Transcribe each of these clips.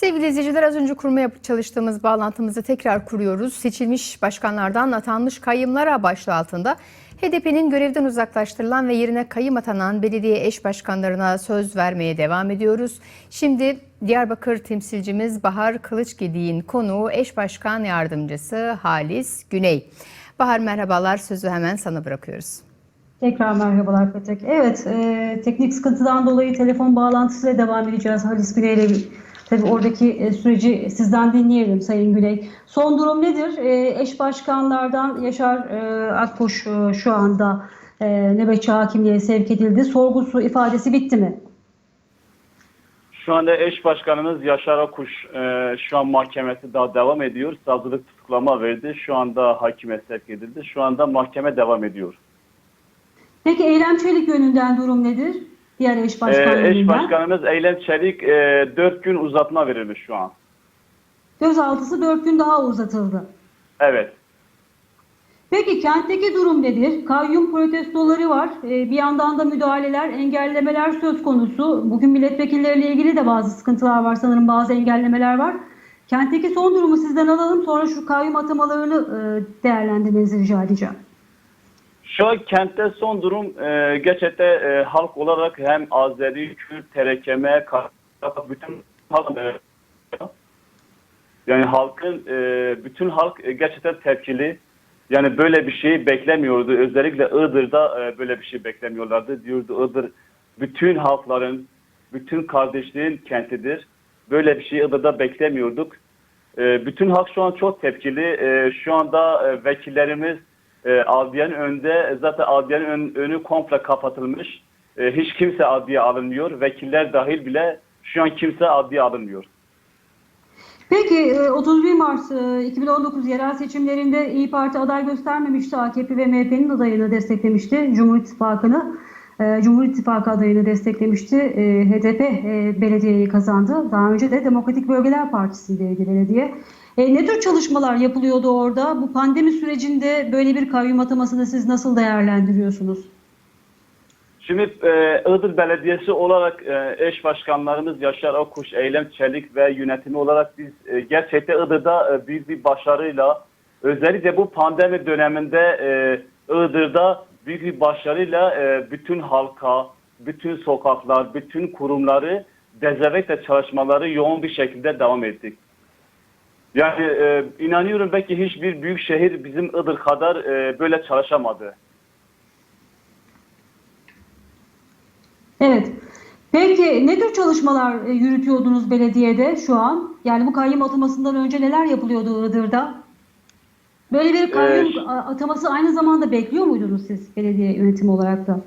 Sevgili izleyiciler az önce kurmaya çalıştığımız bağlantımızı tekrar kuruyoruz. Seçilmiş başkanlardan atanmış kayyımlara başlığı altında HDP'nin görevden uzaklaştırılan ve yerine kayyım atanan belediye eş başkanlarına söz vermeye devam ediyoruz. Şimdi Diyarbakır temsilcimiz Bahar Kılıçgedi'nin konuğu eş başkan yardımcısı Halis Güney. Bahar merhabalar sözü hemen sana bırakıyoruz. Tekrar merhabalar Petek. Evet, e, teknik sıkıntıdan dolayı telefon bağlantısıyla devam edeceğiz Halis Güney ile. Tabii oradaki e, süreci sizden dinleyelim Sayın Güney. Son durum nedir? E, eş başkanlardan Yaşar e, Akkuş e, şu anda nöbetçi hakimliğe sevk edildi. Sorgusu ifadesi bitti mi? Şu anda eş başkanımız Yaşar Akuş e, şu an mahkemesi daha devam ediyor. Savcılık tutuklama verdi. Şu anda hakime sevk edildi. Şu anda mahkeme devam ediyor. Peki Eylem Çelik yönünden durum nedir? Diğer eş E, başkanlarından. eş başkanımız Eylem Çelik e, 4 gün uzatma verilmiş şu an. Gözaltısı 4 gün daha uzatıldı. Evet. Peki kentteki durum nedir? Kayyum protestoları var. Ee, bir yandan da müdahaleler, engellemeler söz konusu. Bugün milletvekilleriyle ilgili de bazı sıkıntılar var sanırım, bazı engellemeler var. Kentteki son durumu sizden alalım. Sonra şu kayyum atamalarını e, değerlendirmenizi rica edeceğim. Şu an kentte son durum e, gerçekten e, halk olarak hem Azeri, Kürt, Terekeme, Kazak, bütün halk e, yani halkın e, bütün halk e, gerçekten tepkili. Yani böyle bir şeyi beklemiyordu. Özellikle Iğdır'da e, böyle bir şey beklemiyorlardı. Diyordu Iğdır bütün halkların, bütün kardeşliğin kentidir. Böyle bir şeyi Iğdır'da beklemiyorduk. E, bütün halk şu an çok tepkili. E, şu anda e, vekillerimiz e, adliyenin önünde zaten adliyenin ön- önü komple kapatılmış. E, hiç kimse adliye alınmıyor. Vekiller dahil bile şu an kimse adliye alınmıyor. Peki e, 31 Mart e, 2019 yerel seçimlerinde İyi Parti aday göstermemişti. AKP ve MHP'nin adayını desteklemişti. Cumhur İttifakı'nı. E, Cumhur İttifakı adayını desteklemişti. E, HDP e, belediyeyi kazandı. Daha önce de Demokratik Bölgeler Partisi'ndeydi belediye. E, ne tür çalışmalar yapılıyordu orada? Bu pandemi sürecinde böyle bir kayyum atamasını siz nasıl değerlendiriyorsunuz? Şimdi e, Iğdır Belediyesi olarak e, eş başkanlarımız Yaşar Akuş, Eylem Çelik ve yönetimi olarak biz e, gerçekten Iğdır'da e, büyük bir başarıyla özellikle bu pandemi döneminde e, Iğdır'da büyük bir başarıyla e, bütün halka, bütün sokaklar, bütün kurumları dezenfekte çalışmaları yoğun bir şekilde devam ettik. Yani e, inanıyorum belki hiçbir büyük şehir bizim Iğdır kadar e, böyle çalışamadı. Evet. Peki ne tür çalışmalar e, yürütüyordunuz belediyede şu an? Yani bu kayyum atamasından önce neler yapılıyordu Iğdır'da? Böyle bir kayyum Ee, ataması aynı zamanda bekliyor muydunuz siz belediye yönetimi olarak da?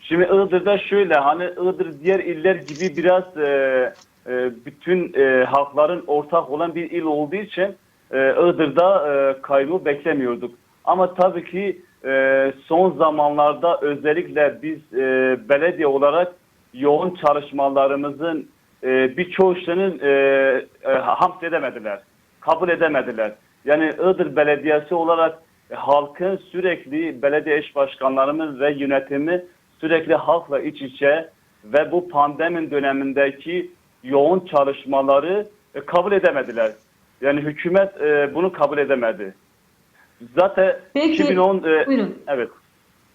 Şimdi Iğdır'da şöyle hani Iğdır diğer iller gibi biraz e, e, bütün e, halkların ortak olan bir il olduğu için e, Iğdır'da e, kayyumu beklemiyorduk. Ama tabii ki e, son zamanlarda özellikle biz e, belediye olarak yoğun çalışmalarımızın e, birçoğu şeyinin e, e, hamd edemediler, kabul edemediler. Yani Iğdır Belediyesi olarak e, halkın sürekli belediye eş başkanlarımız ve yönetimi sürekli halkla iç içe ve bu pandemi dönemindeki yoğun çalışmaları e, kabul edemediler. Yani hükümet e, bunu kabul edemedi. Zaten Peki, 2010 e, buyurun. evet.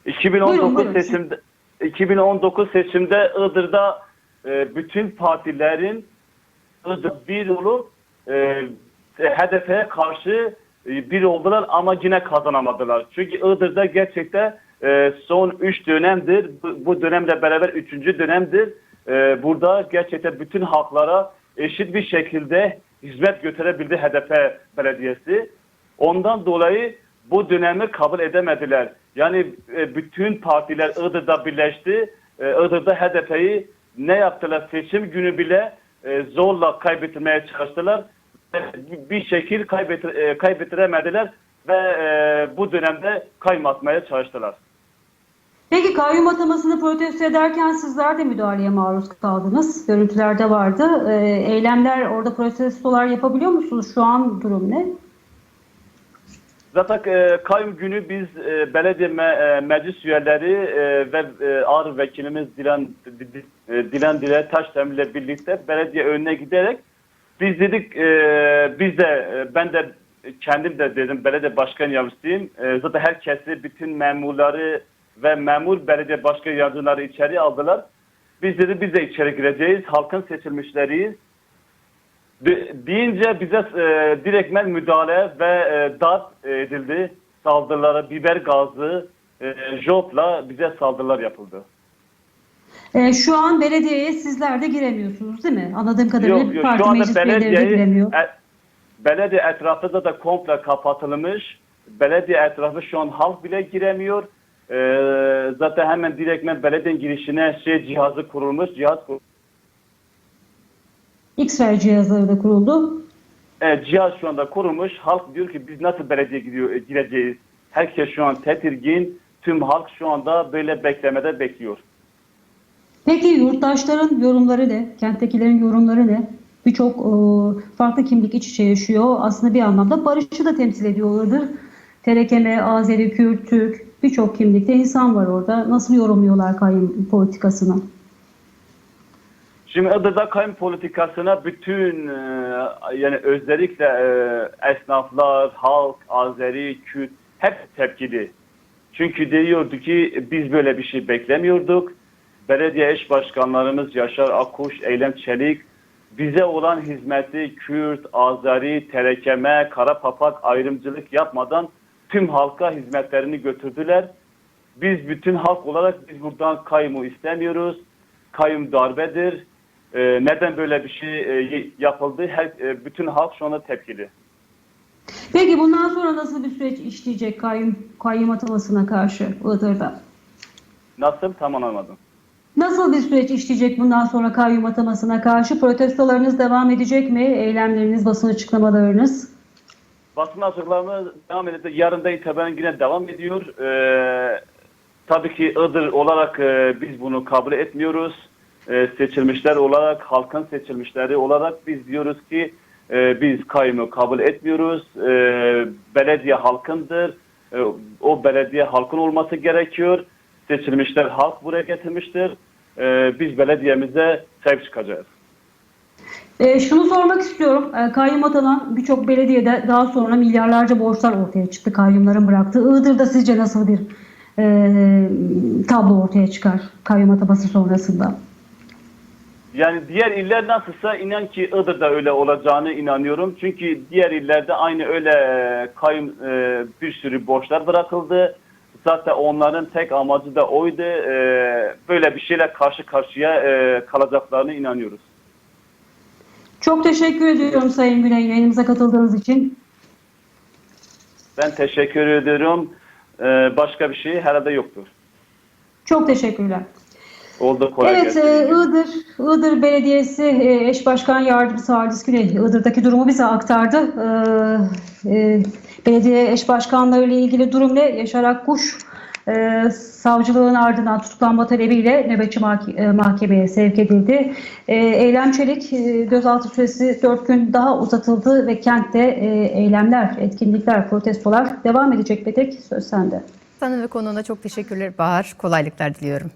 2019 Buyurun, buyurun. seçimde 2019 seçimde Iğdır'da e, bütün partilerin Iğdır bir olup e, HDP'ye karşı e, bir oldular ama yine kazanamadılar. Çünkü Iğdır'da gerçekten e, son 3 dönemdir, bu, dönemle beraber 3. dönemdir. E, burada gerçekten bütün halklara eşit bir şekilde hizmet götürebildi HDP belediyesi. Ondan dolayı bu dönemi kabul edemediler. Yani e, bütün partiler Iğdır'da birleşti. E, Iğdır'da HDP'yi ne yaptılar? Seçim günü bile e, zorla kaybetmeye çalıştılar. E, Bir şekil kaybet, e, kaybettiremediler ve e, bu dönemde kaymatmaya çalıştılar. Peki kayyum atamasını protesto ederken sizler de müdahaleye maruz kaldınız. Görüntülerde vardı. Ee, eylemler orada protestolar yapabiliyor musunuz? Şu an durum ne? Zaten e, kayyum günü biz e, belediye me- e, meclis üyeleri e, ve e, ağır vekilimiz Dilan Di- Di- e, Dilan Dile Taşdemir ile birlikte belediye önüne giderek biz dedik e, biz de e, ben de kendim de dedim belediye başkan yardımcısıyım. E, zaten herkesi bütün memurları ve memur belediye başkan yardımcıları içeri aldılar. Biz dedi biz de içeri gireceğiz. Halkın seçilmişleriyiz. De- deyince bize e, direktmen müdahale ve e, darp edildi. Saldırılara biber gazı, e, jopla bize saldırılar yapıldı. E, şu an belediyeye sizler de giremiyorsunuz değil mi? Anladığım kadarıyla Yok yok parti şu meclis üyeleri de belediye, giremiyor. e, belediye etrafı da komple kapatılmış. Belediye etrafı şu an halk bile giremiyor. E, zaten hemen direktmen belediyenin girişine şey cihazı kurulmuş. Cihaz kur- X-ray cihazları da kuruldu. Evet, cihaz şu anda kurulmuş. Halk diyor ki biz nasıl belediye gidiyor, e, gireceğiz? Herkes şu an tedirgin. Tüm halk şu anda böyle beklemede bekliyor. Peki yurttaşların yorumları ne? Kenttekilerin yorumları ne? Birçok e, farklı kimlik iç içe yaşıyor. Aslında bir anlamda barışı da temsil ediyorlardır. Terekeme, Azeri, Kürt, Türk birçok kimlikte insan var orada. Nasıl yorumluyorlar kayyum politikasını? Şimdi Iğdır'da kayyum politikasına bütün e, yani özellikle e, esnaflar, halk, Azeri, Kürt hep tepkili. Çünkü diyordu ki biz böyle bir şey beklemiyorduk. Belediye eş başkanlarımız Yaşar Akkuş, Eylem Çelik bize olan hizmeti Kürt, Azeri, Terekeme, Kara Papak ayrımcılık yapmadan tüm halka hizmetlerini götürdüler. Biz bütün halk olarak biz buradan kayyumu istemiyoruz. Kayyum darbedir. Ee, neden böyle bir şey e, yapıldı? Her, e, bütün halk şu anda tepkili. Peki bundan sonra nasıl bir süreç işleyecek kayyum, kayyum atamasına karşı Iğdır'da? Nasıl? Tam anlamadım. Nasıl bir süreç işleyecek bundan sonra kayyum atamasına karşı? Protestolarınız devam edecek mi? Eylemleriniz, basın açıklamalarınız? Basın açıklama devam edecek. Yarın da itibaren yine devam ediyor. Ee, tabii ki Iğdır olarak e, biz bunu kabul etmiyoruz. Ee, seçilmişler olarak, halkın seçilmişleri olarak biz diyoruz ki e, biz kayyumu kabul etmiyoruz. Ee, belediye halkındır. Ee, o belediye halkın olması gerekiyor. Seçilmişler halk buraya getirmiştir. Ee, biz belediyemize sahip çıkacağız. E, şunu sormak istiyorum. E, kayyum atanan birçok belediyede daha sonra milyarlarca borçlar ortaya çıktı kayyumların bıraktığı. Iğdır'da sizce nasıl bir e, tablo ortaya çıkar kayyum ataması sonrasında? Yani diğer iller nasılsa inan ki Iğdır'da öyle olacağını inanıyorum. Çünkü diğer illerde aynı öyle e, kayyum e, bir sürü borçlar bırakıldı. Zaten onların tek amacı da oydu. E, böyle bir şeyle karşı karşıya e, kalacaklarını inanıyoruz. Çok teşekkür ediyorum Sayın Güney yayınımıza katıldığınız için. Ben teşekkür ediyorum. E, başka bir şey herhalde yoktur. Çok teşekkürler. Oldu kolay Evet, gelsin. e, Iğdır, Iğdır Belediyesi e, Eş Başkan Yardımcısı Halis Güney Iğdır'daki durumu bize aktardı. E, Belediye eş başkanları ile ilgili durum ne? Yaşar Akkuş e, savcılığın ardından tutuklanma talebiyle nöbetçi mahke- mahkemeye sevk edildi. E, Eylem Çelik e, gözaltı süresi 4 gün daha uzatıldı ve kentte e, eylemler, etkinlikler, protestolar devam edecek Petek. Söz sende. Sana ve konuğuna çok teşekkürler Bahar. Kolaylıklar diliyorum.